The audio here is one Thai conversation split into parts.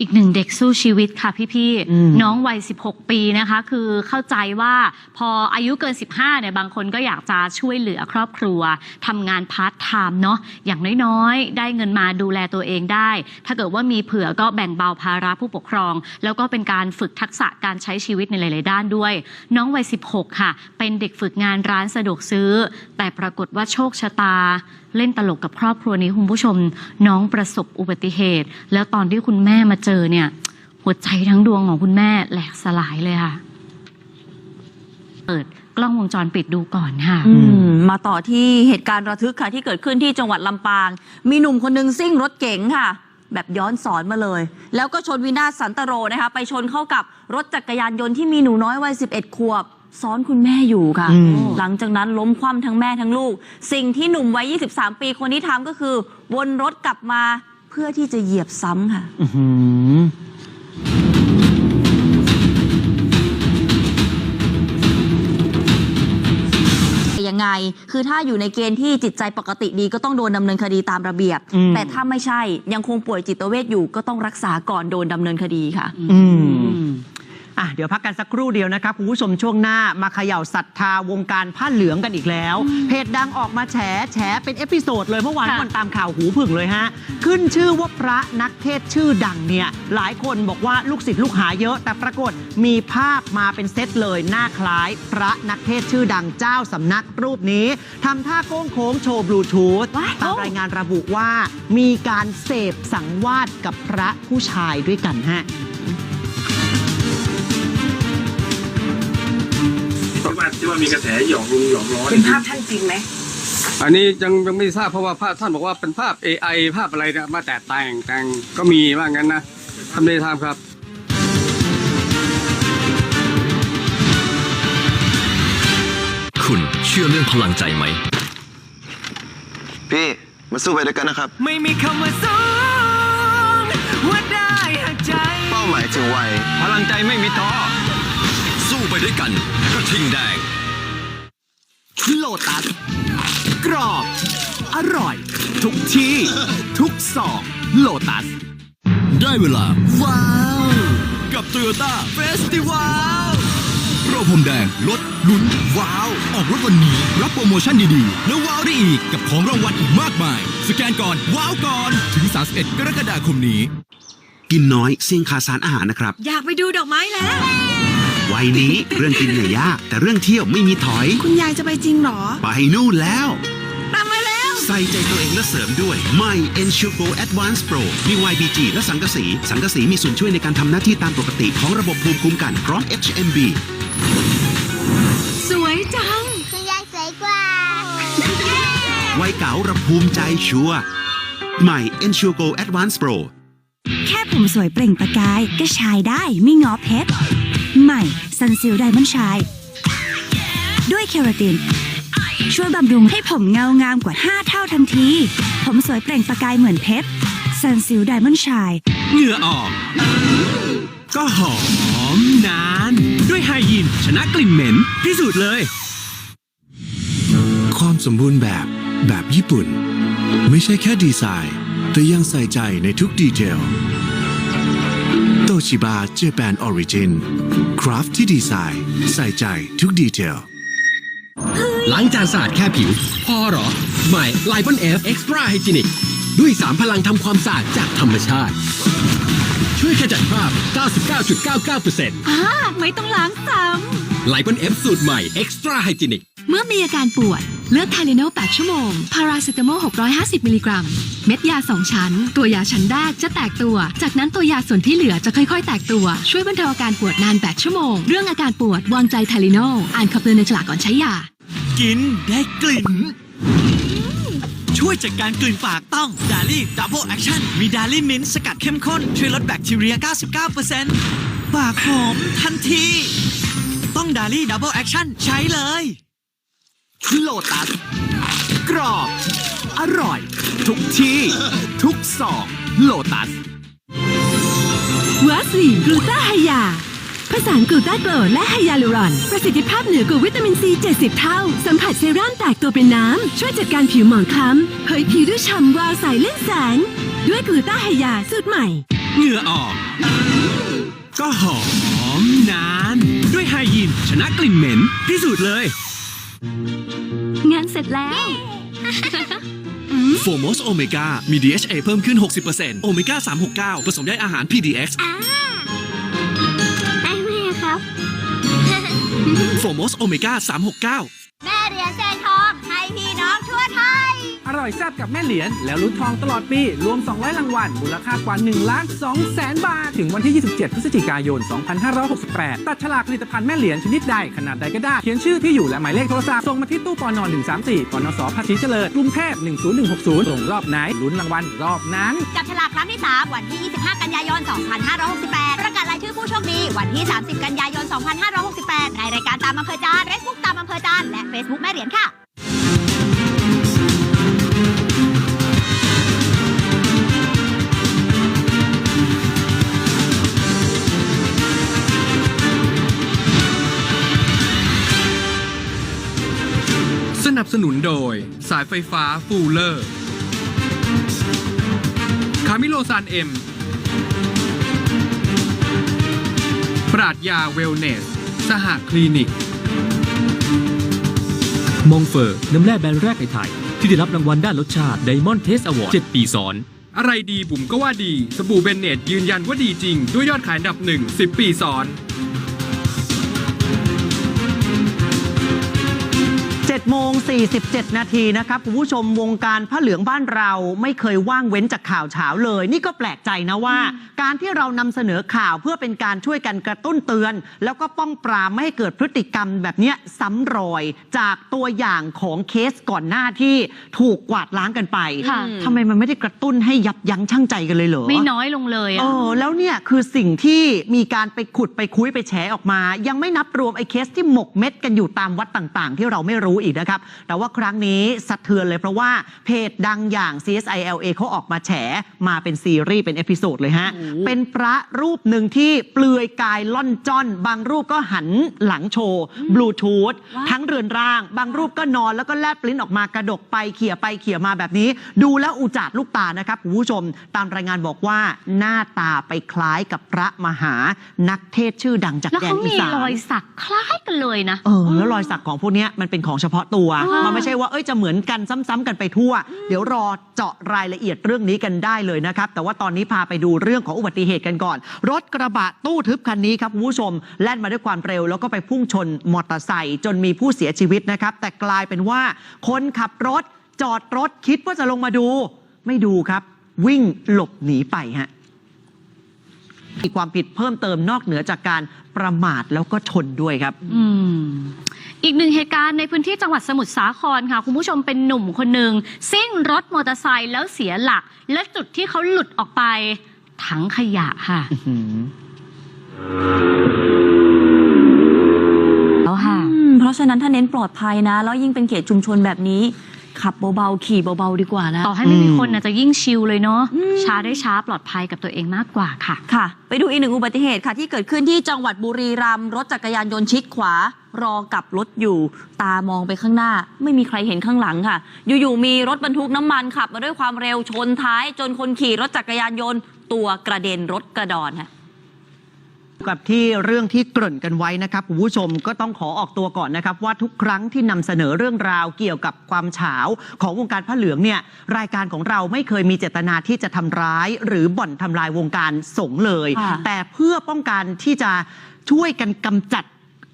อีกหนึ่งเด็กสู้ชีวิตค่ะพี่อืมๆน้องวัย 16 ปีนะคะ คือเข้าใจว่าพออายุเกิน 15เนี่ยบางคนก็อยากจะช่วยเหลือครอบครัวทำงานพาร์ทไทม์เนาะอย่างน้อยๆ ได้เงินมาดูแลตัวเองได้ ถ้าเกิดว่ามีเผื่อก็แบ่งเบาภาระผู้ปกครอง แล้วก็เป็นการฝึกทักษะการใช้ชีวิตในหลาย ๆ ด้านด้วย น้องวัย 16 ค่ะ เป็นเด็กฝึกงานร้านสะดวกซื้อ แต่ปรากฏว่าโชคชะตาเล่นตลกกับครอบครัวนี้คุณผู้ชม น้องประสบอุบัติเหตุ แล้วตอนที่คุณแม่มาเจอเนี่ย หัวใจทั้งดวงของคุณแม่แหลกสลายเลยค่ะ เปิดกล้องวงจรปิดดูก่อนค่ะ อือืมมาต่อที่เหตุการณ์ระทึกค่ะ ที่เกิดขึ้นที่จังหวัดลำปาง มีหนุ่มคนหนึงซิ่งรถเก๋งค่ะ แบบย้อนสอนมาเลย แล้วก็ชนวินาศสันตโรนะคะ ไปชนเข้ากับรถจักรยานยนต์ที่มีหนูน้อยวัย 11 ขวบ ซ้อนคุณแม่อยู่ค่ะ อืม หลังจากนั้นล้มคว่ำทั้งแม่ทั้งลูก สิ่งที่หนุ่มวัย 23 ปีคนนี้ทำก็คือ วนรถกลับมาเพื่อที่จะเหยียบซ้ำค่ะอื้อหือยังไง คือถ้าอยู่ในเกณฑ์ที่จิตใจปกติดีก็ต้องโดนดำเนินคดีตามระเบียบ อืม แต่ถ้าไม่ใช่ยังคงป่วยจิตเวชอยู่ก็ต้องรักษาก่อนโดนดำเนินคดีค่ะ อืม อะเดี๋ยวพักกันสักครู่เดียวนะครับคุณผู้ชมช่วงหน้ามาเขย่าศรัทธาวงการผ้าเหลืองกันอีกแล้ว เพจดังออกมาแฉแฉเป็นเอพิโซดเลยเมื่อวานค่ะวันตามข่าวหูผึ่งเลยฮะ ขึ้นชื่อว่าพระนักเทศน์ชื่อดังเนี่ย หลายคนบอกว่าลูกศิษย์ลูกหาเยอะ แต่ปรากฏมีภาพมาเป็นเซตเลยหน้าคล้าย พระนักเทศน์ชื่อดังเจ้าสำนักรูปนี้ทำท่าโค้งโค้งโชว์บลูทูธว้ายตามรายงานระบุว่า มีการเสพสังวาสกับพระผู้ชายด้วยกันฮะ ที่ว่าที่ว่ามีกระแสหยอกลุงหยอกล้อเป็นภาพท่านจริงไหมอันนี้ยังยังไม่ทราบเพราะว่าภาพท่านบอกว่าเป็นภาพ AI ภาพอะไรเนี่ยมาแต่แต่งแต่งก็มีว่างั้นนะทำได้ทำครับคุณเชื่อเรื่องพลังใจไหม พี่ มาสู้ไปด้วยกันนะครับ ไม่มีคำว่าสูงว่าได้หักใจ เป้าหมายถึงวัยพลังใจไม่มีท้อสู้ไปด้วยกันกระทิงแดง โลตัส กรอบ อร่อย ทุกที่ ทุกซองโลตัส ได้เวลา ว้าว กับ Toyota Festival โปรพรมแดงลดลุ้น ว้าว ออกรถวันนี้ รับโปรโมชั่นดีๆ แล้วว้าวได้อีก กับของรางวัลอีกมากมาย สแกนก่อน ว้าวก่อน ถึง 31 กรกฎาคมนี้ กินน้อยเสี่ยงขาดสารอาหารนะครับ อยากไปดูดอกไม้แล้ว วัยนี้เรื่องกินเนี่ยยากแต่เรื่องเที่ยวไม่มีถอย คุณยายจะไปจริงเหรอ ไปนู่นแล้ว ตามมาแล้ว ใส่ใจตัวเองและเสริมด้วยใหม่ Ensure Go Advanced Pro มี YBG และสังกะสี สังกะสีมีส่วนช่วยในการทำหน้าที่ตามปกติของระบบภูมิคุ้มกันพร้อม HMB สวยจัง คุณยายสวยกว่า วัยเก๋าระภูมิใจชัวร์ใหม่ Ensure Go Advanced Pro แค่ผมสวยเปล่งประกายก็ชายได้ไม่งอเพชร ใหม่ซันซิลไดมอนด์ชาย ด้วยเคราติน ช่วยบำรุงให้ผมเงางามกว่า 5 เท่าทันที ผมสวยเปล่งประกายเหมือนเพชรซันซิลไดมอนด์ชาย เหงื่อออก ก็หอมนาน ด้วยไฮยีนชนะกลิ่นเหม็นพิสูจน์เลย ความสมบูรณ์แบบแบบญี่ปุ่น ไม่ใช่แค่ดีไซน์ แต่ยังใส่ใจในทุกดีเทลโต ชิบะเจแปนออริจินคราฟที่ดีไซน์ ใส่ใจทุกดีเทลล้างจานสะอาดแค่ผิว พอเหรอ ใหม่ไลปอนเอฟเอ็กซ์ตร้าไฮจินิกด้วย 3 พลังทำความสะอาดจากธรรมชาติ ช่วยขจัดคราบ 99.99%อ่าไม่ต้องล้างซ้ไลปอนเอฟสูตรใหม่เอ็กซ์ตร้าไฮจินิกำเมื่อมีอาการปวด เลือกไทเลโน8ชั่วโมง พาราเซตามอล 650 มิลลิกรัม เม็ดยา 2 ชั้น ตัวยาชั้นแรกจะแตกตัว จากนั้นตัวยาส่วนที่เหลือจะค่อยๆ แตกตัว ช่วยบรรเทาอาการปวดนาน 8 ชั่วโมง เรื่องอาการปวด วางใจไทเลนอล อ่านคำเตือนในฉลากก่อนใช้ยา กินได้กลิ่น ช่วยจัดการกลิ่นปากต้องดาลี่ดับเบิลแอคชั่น มีดาลี่มิ้นสกัดเข้มข้น ช่วยลดแบคทีเรีย 99%ปากหอมทันที ต้องดาลี่ดับเบิลแอคชั่นใช้เลย โลตัส กรอบ อร่อย ทุกที่ ทุกซองโลตัสวาสลีนกลูตาไฮยา ผสานกลูตาโกรและไฮยาลูรอน ประสิทธิภาพเหนือกว่าวิตามินซี 70 เท่า สัมผัสเซรั่มแตกตัวเป็นน้ำ ช่วยจัดการผิวหมองคล้ำเผยผิวด้วยฉ่ำวาวใสเล่นแสง ด้วยกลูตาไฮยาสูตรใหม่ เหงื่อออก ก็หอมนาน ด้วยไฮยีนชนะกลิ่นเหม็นพิสูจน์เลย งานเสร็จแล้ว โฟมอสโอเมก้ามี DHA เพิ่มขึ้น 60%โอเมก้า 369 ผสมได้อาหาร PDX ได้ไหมครับ โฟมอสโอเมก้า 369 แม่เหรียญแสนท อร่อยแซ่บกับแม่เหรียญแล้วลุ้นทองตลอดปี รวม 200รางวัลมูลค่ากว่า1ล้าน2แสนบาท ถึงวันที่ 27 พฤศจิกายน 2568 ตัดฉลากผลิตภัณฑ์แม่เหรียญชนิดใด ขนาดใดก็ได้ เขียนชื่อที่อยู่และหมายเลขโทรศัพท์ส่งมาที่ตู้ปนอน134ปนอสภาษีเจริญกรุงเทพ10160ส่งรอบไหนลุ้นรางวัลรอบนั้นจับฉลากครั้งที่ 3 วันที่ 25 กันยายน 2568 ประกาศรายชื่อผู้โชคดีวันที่ 30 กันยายน 2568 ในรายการตามอำเภอใจานเฟซบุ๊กตามอำเภอใจาน และ Facebook แม่เหรียญค่ะ สนับสนุนโดย สายไฟฟ้าฟูลเลอร์ คามิโลซานเอ็ม ปราดยาเวลเนส สหคลินิก มองเฟอร์น้ำแร่แบรนด์แรกในไทย ที่ได้รับรางวัลด้านรสชาติ Diamond Taste Award 7ปีซ้อน อะไรดีบุ๋มก็ว่าดี สบู่เบนเนตยืนยันว่าดีจริง ด้วยยอดขายอันดับหนึ่ง10 ปีซ้อน 7โมง 47 นาทีนะครับคุณผู้ชมวงการผ้าเหลืองบ้านเราไม่เคยว่างเว้นจากข่าวเช้าเลย นี่ก็แปลกใจนะว่า การที่เรานำเสนอข่าวเพื่อเป็นการช่วยกันกระตุ้นเตือน แล้วก็ป้องปรามไม่ให้เกิดพฤติกรรมแบบเนี้ยซ้ำรอย จากตัวอย่างของเคสก่อนหน้าที่ถูกกวาดล้างกันไปค่ะ ทำไมมันไม่ได้กระตุ้นให้ยับยั้งชั่งใจกันเลยเหรอ ไม่น้อยลงเลยเออะอแล้วเนี่ยคือสิ่งที่มีการไปขุดไปคุยไปแฉออกมา ยังไม่นับรวมไอ้เคสที่หมกเม็ดกันอยู่ตามวัดต่างๆ ที่เราไม่รู้อีกนะครับแต่ว่าครั้งนี้สะเทือนเลยเพราะว่าเพจดังอย่าง CSILA เขาออกมาแฉมาเป็นซีรีส์เป็นเอพิโซดเลยฮะ เป็นพระรูปหนึ่งที่เปลือยกายล่อนจ้อน บางรูปก็หันหลังโชว์บลูทูธทั้งเรือนร่าง บางรูปก็นอนแล้วก็แลบลิ้นออกมากระดกไปเขี่ยไปเขี่ยมาแบบนี้ ดูแล้วอุจาดลูกตานะครับคุณผู้ชม ตามรายงานบอกว่าหน้าตาไปคล้ายกับพระมหานักเทศน์ชื่อดังจากแล้วแดนเขาอีมีสานรอยสักคล้ายกันเลยนะเออแล้วรอยสักของพวกเนี้ยมันเป็นของเฉพาะตัวอ่ามัมันไม่ใช่ว่าเอ้ยจะเหมือนกันซ้ำๆกันไปทั่ว เดี๋ยวรอเจาะรายละเอียดเรื่องนี้กันได้เลยนะครับ แต่ว่าตอนนี้พาไปดูเรื่องของอุบัติเหตุกันก่อน รถกระบะตู้ทึบคันนี้ครับคุณผู้ชมแล่นมาด้วยความเร็ว แล้วก็ไปพุ่งชนมอเตอร์ไซค์จนมีผู้เสียชีวิตนะครับ แต่กลายเป็นว่าคนขับรถจอดรถคิดว่าจะลงมาดู ไม่ดูครับ วิ่งหลบหนีไปฮะมีความผิดเพิ่มเติมนอกเหนือจากการประมาทแล้วก็ชนด้วยครับ อืม อีกหนึ่งเหตุการณ์ในพื้นที่จังหวัดสมุทรสาครค่ะ คุณผู้ชมเป็นหนุ่มคนหนึ่งซิ่งรถมอเตอร์ไซค์แล้วเสียหลัก และจุดที่เขาหลุดออกไป ถังขยะค่ะแล้วค่ะอืมเพราะฉะนั้นถ้าเน้นปลอดภัยนะ แล้วยิ่งเป็นเขตชุมชนแบบนี้ ขับเบาๆขี่เบาๆดีกว่านะ ต่อให้ไม่มีคนน่ะจะยิ่งชิลเลยเนาะอืม ช้าได้ช้าปลอดภัยกับตัวเองมากกว่าค่ะ ค่ะ ไปดูอีกหนึ่งอุบัติเหตุค่ะ ที่เกิดขึ้นที่จังหวัดบุรีรัมย์รถจักรยานยนต์ชิดขวา รอกลับรถอยู่ ตามองไปข้างหน้า ไม่มีใครเห็นข้างหลังค่ะ อยู่ๆมีรถบรรทุกน้ำมันขับมาด้วยความเร็วชนท้าย จนคนขี่รถจักรยานยนต์ตัวกระเด็นรถกระดอนค่ะ กับที่เรื่องที่เกริ่นกันไว้นะครับคุณผู้ชมก็ต้องขอออกตัวก่อนนะครับ ว่าทุกครั้งที่นำเสนอเรื่องราวเกี่ยวกับความเฉาของวงการผ้าเหลืองเนี่ยรายการของเราไม่เคยมีเจตนาที่จะทำร้าย หรือบ่อนทำลายวงการสงฆ์เลยค่ะแต่เพื่อป้องกันที่จะช่วยกันกำจัด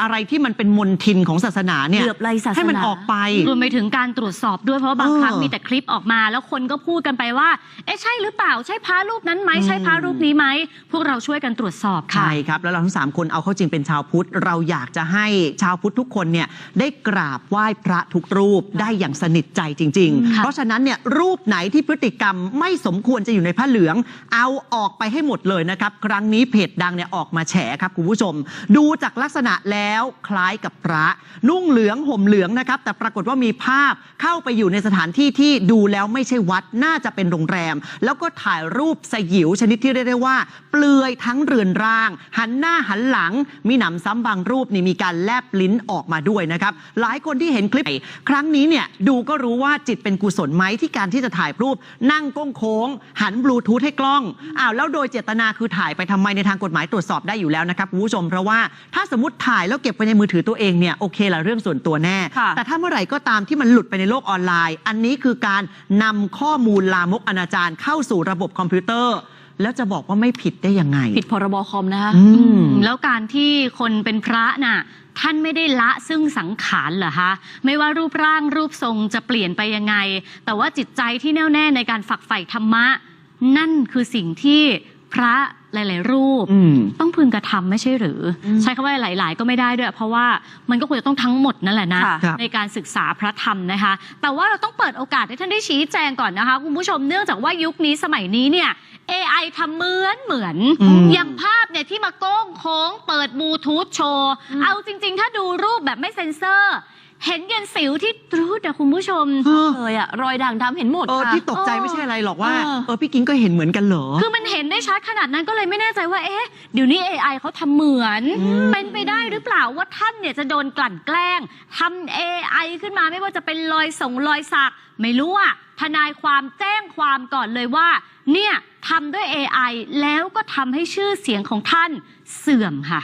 อะไรที่มันเป็นมนทินของศาสนาเนี่ยเหลือบไร้ศาสนา ให้มันออกไป รวมไปถึงการตรวจสอบด้วยเพราะว่าบางเออครั้งมีแต่คลิปออกมา แล้วคนก็พูดกันไปว่า เอ๊ะใช่หรือเปล่าใช่พระรูปนั้นไหมใช่พระรูปนี้ไหมพวกเราช่วยกันตรวจสอบค่ะ ใช่ครับ แล้วเราทั้งสามคนเอาเข้าจริงเป็นชาวพุทธ เราอยากจะให้ชาวพุทธทุกคนเนี่ยได้กราบไหว้พระทุกรูปได้อย่างสนิทใจจริง ๆ ค่ะ เพราะฉะนั้นเนี่ยรูปไหนที่พฤติกรรมไม่สมควรจะอยู่ในผ้าเหลือง เอาออกไปให้หมดเลยนะครับ ครั้งนี้เพจดังเนี่ยออกมาแฉครับคุณผู้ชม ดูจากลักษณะแล้แล้วคล้ายกับพระ นุ่งเหลืองห่มเหลืองนะครับ แต่ปรากฏว่ามีภาพเข้าไปอยู่ในสถานที่ที่ดูแล้วไม่ใช่วัดน่าจะเป็นโรงแรม แล้วก็ถ่ายรูปสยิวชนิดที่เรียกได้ว่า เปลือยทั้งเรือนร่าง หันหน้าหันหลัง มีหนำซ้ำบางรูปนี่มีการแลบลิ้นออกมาด้วยนะครับ หลายคนที่เห็นคลิปครั้งนี้เนี่ยดูก็รู้ว่าจิตเป็นกุศลไหมที่การที่จะถ่ายรูป นั่งก้งโค้ง หันบลูทูธให้กล้องอ้าวแล้วโดยเจตนาคือถ่ายไปทำไมในทางกฎหมายตรวจสอบได้อยู่แล้วนะครับคุณผู้ชมเพราะว่าถ้าสมมติถ่ายแล้วเก็บไปในมือถือตัวเองเนี่ยโอเคละเรื่องส่วนตัวแน่ ค่ะแต่ถ้าเมื่อไหร่ก็ตามที่มันหลุดไปในโลกออนไลน์ อันนี้คือการนำข้อมูลลามกอนาจารเข้าสู่ระบบคอมพิวเตอร์ แล้วจะบอกว่าไม่ผิดได้ยังไง ผิดพรบคอมนะคะอืมแล้วการที่คนเป็นพระน่ะท่านไม่ได้ละซึ่งสังขารเหรอคะไม่ว่ารูปร่างรูปทรงจะเปลี่ยนไปยังไง แต่ว่าจิตใจที่แน่วแน่ในการฝักใฝ่ธรรมะ นั่นคือสิ่งที่พระ หลาย ๆ รูปอืมต้องพึงกระทำไม่ใช่หรือ ใช้คำว่าหลาย ๆ ก็ไม่ได้ด้วย เพราะว่ามันก็ควรจะต้องทั้งหมดนั่นแหละนะค่ะครับในการศึกษาพระธรรมนะคะ แต่ว่าเราต้องเปิดโอกาสให้ท่านได้ชี้แจงก่อนนะคะคุณผู้ชมเนื่องจากว่ายุคนี้สมัยนี้เนี่ย AI ทำเหมือนเหมือนอืมอย่างภาพเนี่ยที่มาโก้งโค้ง เปิดบลูทูธโชว์ เอาจริง ๆ ถ้าดูรูปแบบไม่เซ็นเซอร์ เห็นยันสิวที่รูดอะคุณผู้ชมเออ เลยอะรอยด่างดำเห็นหมดเออค่ะ ที่ตกใจไม่ใช่อะไรหรอกว่าเออ เออพี่กิ้งก็เห็นเหมือนกันเหรอ คือมันเห็นได้ชัดขนาดนั้นก็เลยไม่แน่ใจว่าเอ๊ะเดี๋ยวนี้ AI เขาทำเหมือน อืม เป็นไปได้หรือเปล่าว่าท่านเนี่ยจะโดนกลั่นแกล้งทำ AI ขึ้นมาไม่ว่าจะเป็นรอยส่งรอยสัก ไม่รู้อะทนายความแจ้งความก่อนเลยว่า เนี่ยทำด้วย AI แล้วก็ทำให้ชื่อเสียงของท่านเสื่อมค่ะ